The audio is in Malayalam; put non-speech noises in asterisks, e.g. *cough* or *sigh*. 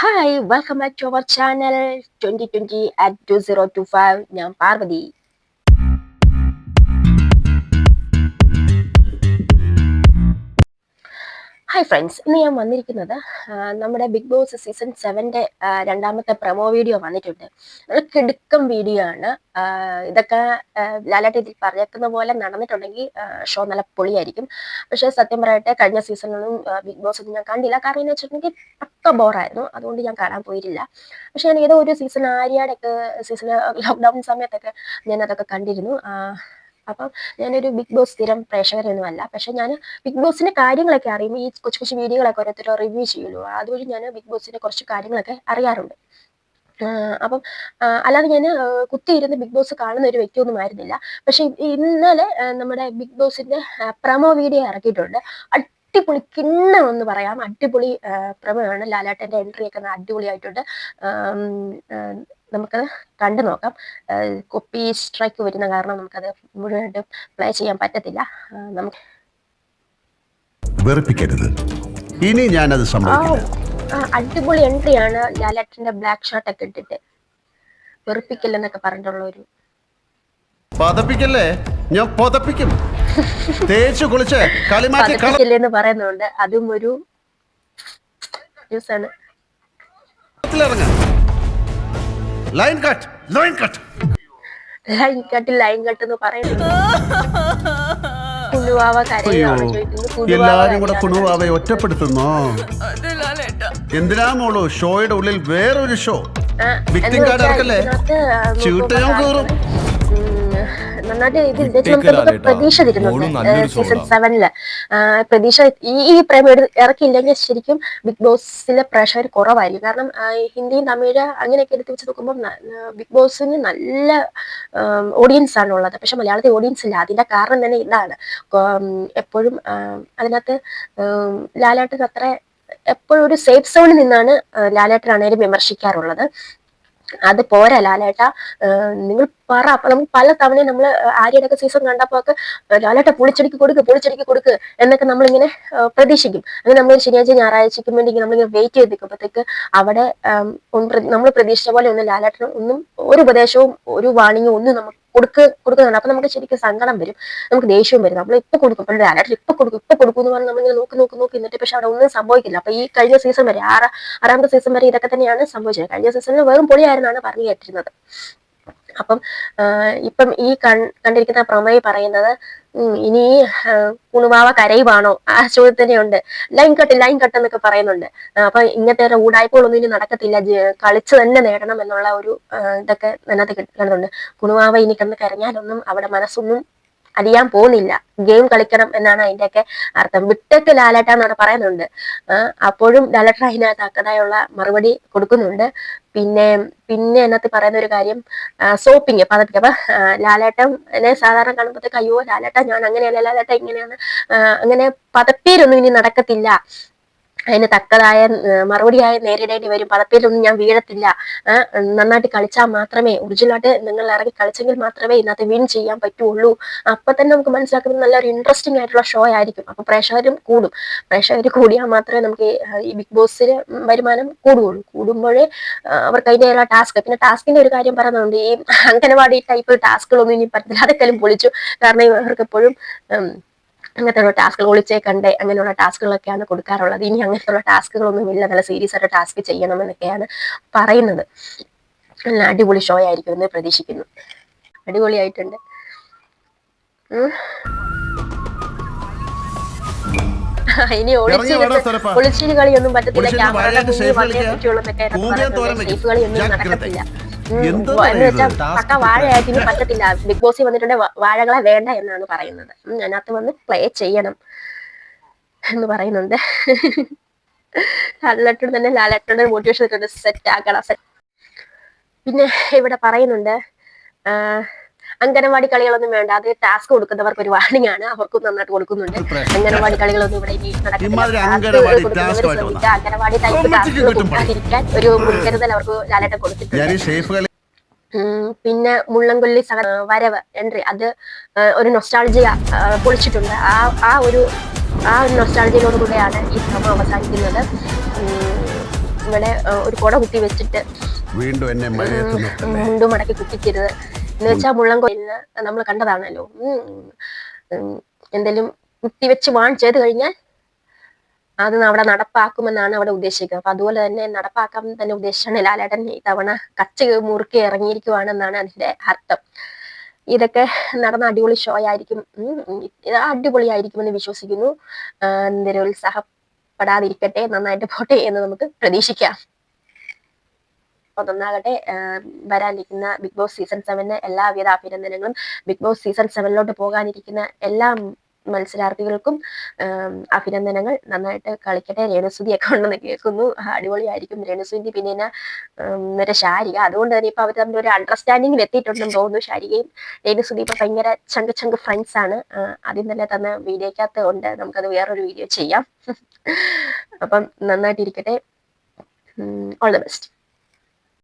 Hi welcome back to our channel twenty twenty at two zero two five ഞാൻ പാർവതി ഹായ് ഫ്രണ്ട്സ് ഇന്ന് ഞാൻ വന്നിരിക്കുന്നത് നമ്മുടെ ബിഗ് ബോസ് സീസൺ സെവന്റെ രണ്ടാമത്തെ പ്രൊമോ വീഡിയോ വന്നിട്ടുണ്ട്. നല്ല കിടുക്കം വീഡിയോ ആണ്. ഇതൊക്കെ ഇതിൽ പറഞ്ഞേക്കുന്ന പോലെ നടന്നിട്ടുണ്ടെങ്കിൽ ഷോ നല്ല പൊളിയായിരിക്കും. പക്ഷേ സത്യം പറയട്ടെ കഴിഞ്ഞ സീസണിലൊന്നും ബിഗ് ബോസ് ഒന്നും ഞാൻ കണ്ടില്ല. കാരണം എന്ന് വെച്ചിട്ടുണ്ടെങ്കിൽ പക്ക ബോറായിരുന്നു അതുകൊണ്ട് ഞാൻ കാണാൻ പോയിട്ടില്ല. പക്ഷെ ഞാൻ ഏതോ ഒരു സീസൺ ആര്യയുടെ ഒക്കെ സീസൺ ലോക്ക്ഡൗൺ സമയത്തൊക്കെ ഞാൻ അതൊക്കെ കണ്ടിരുന്നു. അപ്പം ഞാനൊരു ബിഗ് ബോസ് സ്ഥിരം പ്രേക്ഷകരൊന്നും അല്ല പക്ഷെ ഞാൻ ബിഗ് ബോസിന്റെ കാര്യങ്ങളൊക്കെ അറിയുമ്പോൾ ഈ കൊച്ചു കൊച്ചു വീഡിയോകളൊക്കെ ഓരോരുത്തരും റിവ്യൂ ചെയ്യുള്ളൂ. അതുവഴി ഞാൻ ബിഗ് ബോസിന്റെ കുറച്ച് കാര്യങ്ങളൊക്കെ അറിയാറുണ്ട്. അപ്പം അല്ലാതെ ഞാൻ കുത്തിയിരുന്ന് ബിഗ് ബോസ് കാണുന്ന ഒരു വ്യക്തിയൊന്നും ആയിരുന്നില്ല. പക്ഷെ ഇന്നലെ നമ്മുടെ ബിഗ് ബോസിന്റെ പ്രമോ വീഡിയോ ഇറക്കിയിട്ടുണ്ട്. അടിപൊളി കിണ്ണം എന്ന് പറയാം. അടിപൊളി പ്രമേയമാണ് ലാലാട്ടന്റെ എൻട്രി ഒക്കെ അടിപൊളിയായിട്ടുണ്ട്. നമുക്കത് കണ്ടു നോക്കാം. കൊപ്പി സ്ട്രൈക്ക് വരുന്ന കാരണം നമുക്കത് മുഴുവനായിട്ടും പ്ലേ ചെയ്യാൻ പറ്റത്തില്ല. നമുക്ക് വെറുപ്പിക്കരുത്. ഇനി ഞാനത് അടിപൊളി എൻട്രിയാണ് ലാലേട്ടന്റെ ബ്ലാക്ക് ഷർട്ട് ഒക്കെ ഇട്ടിട്ട്. വെറുപ്പിക്കില്ലെന്നൊക്കെ പറഞ്ഞിട്ടുള്ള ഒരു പതപ്പിക്കല്ലേ? ഞാൻ പൊതപ്പിക്കും. തേച്ചു കുളിച്ച് കളിമാറ്റി കള പതപ്പിക്കില്ലെന്ന് പറയുന്നുണ്ട്. അതും ഒരു ന്യൂസാണ്. Line cut line cut line cut line cut എന്ന് പറയുന്നത് എല്ലാരും കൂടെ കരയാണ്. കുണുവാവെ ഒറ്റപ്പെടുത്തുന്നോ? എന്തിനാ മോളു? ഷോയുടെ ഉള്ളിൽ വേറൊരു ഷോ. ആ, കാർഡ് ഇറക്കല്ലേ? ചീട്ടയും. ഉം, നന്നായിട്ട് ഇത് നമുക്ക്. പ്രതീക്ഷ തരുന്നുണ്ട്. സീസൺ സെവനിൽ പ്രതീക്ഷ ഈ ഈ ഇറക്കിയില്ലെങ്കിൽ ശരിക്കും ബിഗ് ബോസിലെ പ്രഷർ കുറവായിരിക്കും. കാരണം ഹിന്ദിയും തമിഴ് അങ്ങനെയൊക്കെ എടുത്ത് വെച്ച് നോക്കുമ്പോൾ ബിഗ് ബോസിന് നല്ല ഓഡിയൻസ് ആണ് ഉള്ളത്. പക്ഷെ മലയാളത്തിൽ ഓഡിയൻസ് ഇല്ല. അതിന്റെ കാരണം തന്നെ ഇതാണ്. എപ്പോഴും അതിനകത്ത് ലാലേട്ടൻ അത്ര എപ്പോഴും ഒരു സേഫ് സോണിൽ നിന്നാണ് ലാലേട്ടനാണേലും വിമർശിക്കാറുള്ളത്. അത് പോരാ ലാലേട്ട. നിങ്ങൾ പറ. അപ്പൊ നമുക്ക് പല തവണയും നമ്മൾ ആര്യടക്ക സീസൺ കണ്ടപ്പോ ഒക്കെ ലാലേട്ട പൊളിച്ചടിക്ക് കൊടുക്ക് പൊളിച്ചടിക്ക് കൊടുക്ക് എന്നൊക്കെ നമ്മളിങ്ങനെ പ്രതീക്ഷിക്കും. അങ്ങനെ നമ്മൾ ശനിയാഴ്ച ഞായറാഴ്ചയ്ക്ക് വേണ്ടി നമ്മളിങ്ങനെ വെയിറ്റ് ചെയ്ത് നിൽക്കുമ്പോഴത്തേക്ക് അവിടെ നമ്മൾ പ്രതീക്ഷിച്ച പോലെ ഒന്നും ലാലേട്ടനും ഒന്നും ഒരു ഉപദേശവും ഒരു വാണിങ്ങും ഒന്നും നമുക്ക് കൊടുക്ക് കൊടുക്കുന്നുണ്ട് അപ്പൊ നമുക്ക് ശരിക്കും സങ്കടം വരും. നമുക്ക് ദേഷ്യവും വരും. നമ്മൾ ഇപ്പൊ കൊടുക്കും. അപ്പോൾ അലർട്ട് ഇപ്പൊ കൊടുക്കും. ഇപ്പൊ കൊടുക്കും എന്ന് പറഞ്ഞാൽ നമ്മളിങ്ങനെ നോക്കി നോക്കി നോക്കി എന്നിട്ട് പക്ഷെ അവിടെ ഒന്നും സംഭവിക്കില്ല. അപ്പൊ ഈ കഴിഞ്ഞ സീസൺ വരെ ആറ് ആറാമത്തെ സീസൺ വരെ ഇതൊക്കെ തന്നെയാണ് സംഭവിച്ചത്. കഴിഞ്ഞ സീസണിൽ വെറും പൊളിയായിരുന്നാണ് പറഞ്ഞു കേട്ടിരുന്നത്. അപ്പം ഇപ്പം ഈ കണ്ടിരിക്കുന്ന പ്രമേയ പറയുന്നത് ഇനി കുണുവാവ കരയുവാണോ? ആ ചോദ്യത്തിന് ഉണ്ട് ലൈൻ കട്ട് ലൈൻ കട്ട് എന്നൊക്കെ പറയുന്നുണ്ട്. അപ്പൊ ഇങ്ങനത്തെ ഊടായ്പകളൊന്നും ഇനി നടക്കത്തില്ല. കളിച്ചു തന്നെ നേടണം എന്നുള്ള ഒരു ഇതൊക്കെ അതിനകത്ത് കിട്ടുന്നുണ്ട് കുണുവാവ ഇനി കിടന്ന് കരഞ്ഞാലൊന്നും അവിടെ മനസ്സൊന്നും അറിയാൻ പോകുന്നില്ല. ഗെയിം കളിക്കണം എന്നാണ് അതിന്റെയൊക്കെ അർത്ഥം. വിട്ടൊക്കെ ലാലേട്ടാന്നവിടെ പറയുന്നുണ്ട്. ആ, അപ്പോഴും ലാലേട്ടൻ അതിനകത്ത് അക്കതായുള്ള മറുപടി കൊടുക്കുന്നുണ്ട്. പിന്നെ പിന്നെ അതിനകത്ത് പറയുന്ന ഒരു കാര്യം സോപ്പിങ് പതപ്പിക്കുക അപ്പൊ ലാലേട്ടം സാധാരണ കാണുമ്പോഴത്തേക്ക് അയ്യോ ലാലേട്ട ഞാൻ അങ്ങനെയല്ല ലാലേട്ട ഇങ്ങനെയാണ് അങ്ങനെ പതപ്പേരൊന്നും ഇനി നടക്കത്തില്ല. അതിന് തക്കതായ മറുപടിയായി നേരിടേണ്ടി വരും. പദത്തിലൊന്നും ഞാൻ വീഴത്തില്ല. നന്നായിട്ട് കളിച്ചാൽ മാത്രമേ ഒറിജിനലായിട്ട് നിങ്ങൾ ഇറങ്ങി കളിച്ചെങ്കിൽ മാത്രമേ ഇന്നത്തെ വിൻ ചെയ്യാൻ പറ്റുള്ളൂ. അപ്പൊ തന്നെ നമുക്ക് മനസ്സിലാക്കുന്നത് നല്ലൊരു ഇൻട്രസ്റ്റിംഗ് ആയിട്ടുള്ള ഷോ ആയിരിക്കും. അപ്പൊ പ്രേക്ഷകരും കൂടും. പ്രേക്ഷകർ കൂടിയാൽ മാത്രമേ നമുക്ക് ഈ, ബിഗ് ബോസിൽ വരുമാനം കൂടുകയുള്ളൂ. കൂടുമ്പോഴേ അവർക്ക് അതിന്റെയുള്ള ടാസ്ക് പിന്നെ ടാസ്കിന്റെ ഒരു കാര്യം പറയുന്നുണ്ട്. ഈ അംഗനവാടി ടൈപ്പ് ടാസ്കുകളൊന്നും ഇനി പറ്റില്ല അതൊക്കെ പൊളിച്ചു. കാരണം ഇവർക്ക് എപ്പോഴും ഉം, അങ്ങനത്തെ ടാസ്കുകൾ ഒളിച്ചേക്കണ്ടേ അങ്ങനെയുള്ള ടാസ്കുകളൊക്കെയാണ് കൊടുക്കാറുള്ളത്. ഇനി അങ്ങനത്തെ ടാസ്കുകളൊന്നും ഇല്ല. നല്ല സീരിയസ് ആയിട്ട് ടാസ്ക് ചെയ്യണം എന്നൊക്കെയാണ് പറയുന്നത്. നല്ല അടിപൊളി ഷോ ആയിരിക്കും എന്ന് പ്രതീക്ഷിക്കുന്നു. അടിപൊളിയായിട്ടുണ്ട്. ഇനി ഒളിച്ചിരി കളിയൊന്നും പറ്റത്തില്ല. ക്യാമറ ക്യാമറയുടെ മുന്നിൽ വന്നേ. പറ്റുള്ളൂ എന്നൊക്കെ. സേഫ് കളിയൊന്നും നടക്കത്തില്ല. പക്ക വാഴയായിട്ട് ഇനി പറ്റത്തില്ല. ബിഗ് ബോസിൽ വന്നിട്ടുണ്ട് വാഴകളെ വേണ്ട എന്നാണ് പറയുന്നത്. അതിനകത്ത് വന്ന് പ്ലേ ചെയ്യണം എന്ന് പറയുന്നുണ്ട്. ലാലട്ടോട് തന്നെ ലാലേട്ടന്റെ മോട്ടിവേഷൻ സെറ്റ് ആക്കണം സെറ്റ് പിന്നെ ഇവിടെ പറയുന്നുണ്ട് അംഗനവാടി കളികളൊന്നും വേണ്ട. അത് ടാസ്ക് കൊടുക്കുന്നവർക്ക് ഒരു വാർണിംഗ് ആണ്. അവർക്കും നന്നായിട്ട് കൊടുക്കുന്നുണ്ട്. അംഗനവാടി കളികളൊന്നും ഇവിടെ ഇനി അംഗനവാടി ടൈപ്പ്. കൊടുക്കാതിരിക്കാൻ ഒരു മുൻകരുതൽ അവർക്ക് ലാലേട്ടൻ കൊടുത്തിട്ടുണ്ട്. പിന്നെ മുള്ളംകൊല്ലി സഹ വരവ് എൻട്രി അത് ഒരു നൊസ്റ്റാളജിയ പൊളിച്ചിട്ടുണ്ട്. ആ ആ ഒരു ആ ഒരു നൊസ്റ്റാൾജിയോട് കൂടെയാണ് ഈ ശ്രമം അവസാനിക്കുന്നത്. ഇവിടെ ഒരു കുട കുത്തി വെച്ചിട്ട് വീണ്ടും എന്നെ മുണ്ടും മടക്കി കുത്തിക്കരുത്. എന്ന് വെച്ചാൽ മുള്ളംകൊല്ലിന് നമ്മൾ കണ്ടതാണല്ലോ. എന്തെങ്കിലും കുത്തി എന്തെങ്കിലും കുത്തിവെച്ച് വാൺ ചെയ്ത് കഴിഞ്ഞാൽ അത് അവിടെ നടപ്പാക്കുമെന്നാണ് അവിടെ ഉദ്ദേശിക്കുന്നത് അപ്പൊ അതുപോലെ തന്നെ നടപ്പാക്കാൻ തന്നെ ഉദ്ദേശിച്ചാണ് ലാലേട്ടൻ ഇത്തവണ കച്ച് മുറുക്കി ഇറങ്ങിയിരിക്കുവാണെന്നാണ് അതിന്റെ അർത്ഥം. ഇതൊക്കെ നടന്ന അടിപൊളി ഷോ ആയിരിക്കും. അടിപൊളി ആയിരിക്കും അടിപൊളിയായിരിക്കുമെന്ന് വിശ്വസിക്കുന്നു. നിരുത്സാഹപ്പെടാതിരിക്കട്ടെ നന്നായിട്ട് പോട്ടെ എന്ന് നമുക്ക് പ്രതീക്ഷിക്കാം. അപ്പൊ നന്നാകട്ടെ വരാനിരിക്കുന്ന ബിഗ് ബോസ് സീസൺ സെവന് എല്ലാവിധ അഭിനന്ദനങ്ങളും. ബിഗ് ബോസ് സീസൺ സെവനിലോട്ട് പോകാനിരിക്കുന്ന എല്ലാ മത്സരാർത്ഥികൾക്കും അഭിനന്ദനങ്ങൾ. നന്നായിട്ട് കളിക്കട്ടെ. രേണുസുതിയൊക്കെ ഉണ്ടെന്ന് കേൾക്കുന്നു. അടിപൊളിയായിരിക്കും. രേണുസുതി പിന്നെ ഉം, ശാരിക. അതുകൊണ്ട് തന്നെ ഇപ്പൊ അവർ തമ്മിൽ ഒരു അണ്ടർസ്റ്റാൻഡിംഗിൽ എത്തിയിട്ടുണ്ടെന്ന് തോന്നുന്നു ശാരികയും രേണുസുതി ഇപ്പൊ ഭയങ്കര ചങ്ക് ചങ്ക് ഫ്രണ്ട്സ് ആണ്. ആദ്യം തന്നെ തന്ന വീഡിയോക്കകത്ത് ഉണ്ട്. നമുക്കത് വേറൊരു വീഡിയോ ചെയ്യാം. *laughs* അപ്പം നന്നായിട്ടിരിക്കട്ടെ. All the best